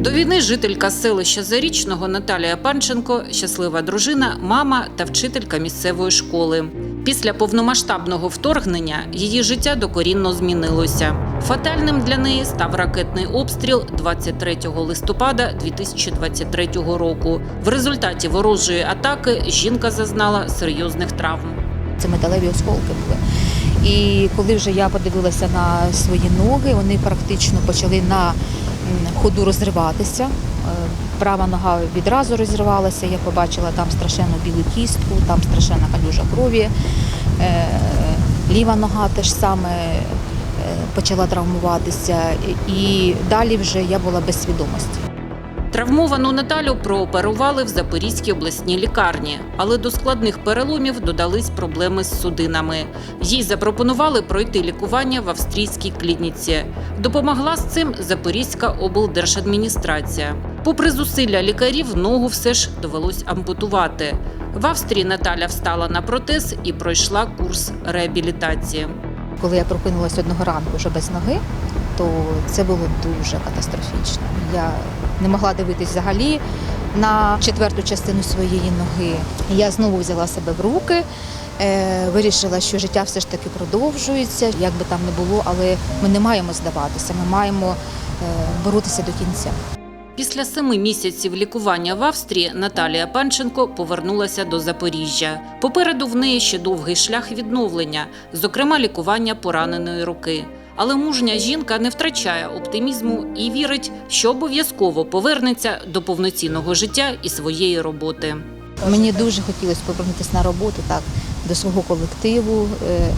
До війни жителька селища Зарічного Наталія Панченко, щаслива дружина, мама та вчителька місцевої школи. Після повномасштабного вторгнення її життя докорінно змінилося. Фатальним для неї став ракетний обстріл 23 листопада 2023 року. В результаті ворожої атаки жінка зазнала серйозних травм. Це металеві осколки були. І коли вже я подивилася на свої ноги, вони практично почали на ходу розриватися. Е, Права нога відразу розірвалася, я побачила там страшенну білу кістку, там страшенна калюжа крові. Е, Ліва нога теж саме е, почала травмуватися. І далі вже я була без свідомості. Травмовану Наталю прооперували в Запорізькій обласній лікарні, але до складних переломів додались проблеми з судинами. Їй запропонували пройти лікування в австрійській клініці. Допомогла з цим Запорізька облдержадміністрація. Попри зусилля лікарів, ногу все ж довелось ампутувати. В Австрії Наталя встала на протез і пройшла курс реабілітації. Коли я прокинулася одного ранку вже без ноги, то це було дуже катастрофічно. Я не могла дивитись взагалі на четверту частину своєї ноги. Я знову взяла себе в руки, е, вирішила, що життя все ж таки продовжується, як би там не було, але ми не маємо здаватися, ми маємо е, боротися до кінця. Після семи місяців лікування в Австрії Наталія Панченко повернулася до Запоріжжя. Попереду в неї ще довгий шлях відновлення, зокрема лікування пораненої руки. Але мужня жінка не втрачає оптимізму і вірить, що обов'язково повернеться до повноцінного життя і своєї роботи. Мені дуже хотілося повернутися на роботу, так, до свого колективу. Е,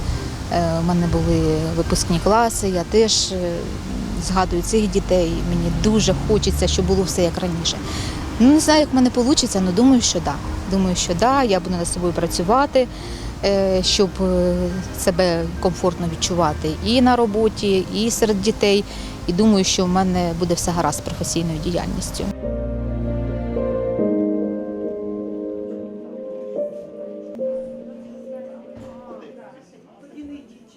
е, У мене були випускні класи, я теж е, згадую цих дітей. Мені дуже хочеться, щоб було все як раніше. Ну, не знаю, як в мене вийде, але думаю, що так. Да. Думаю, що да, я буду над собою працювати, е, щоб е, себе комфортно відчувати і на роботі, і серед дітей. І думаю, що в мене буде все гаразд з професійною діяльністю.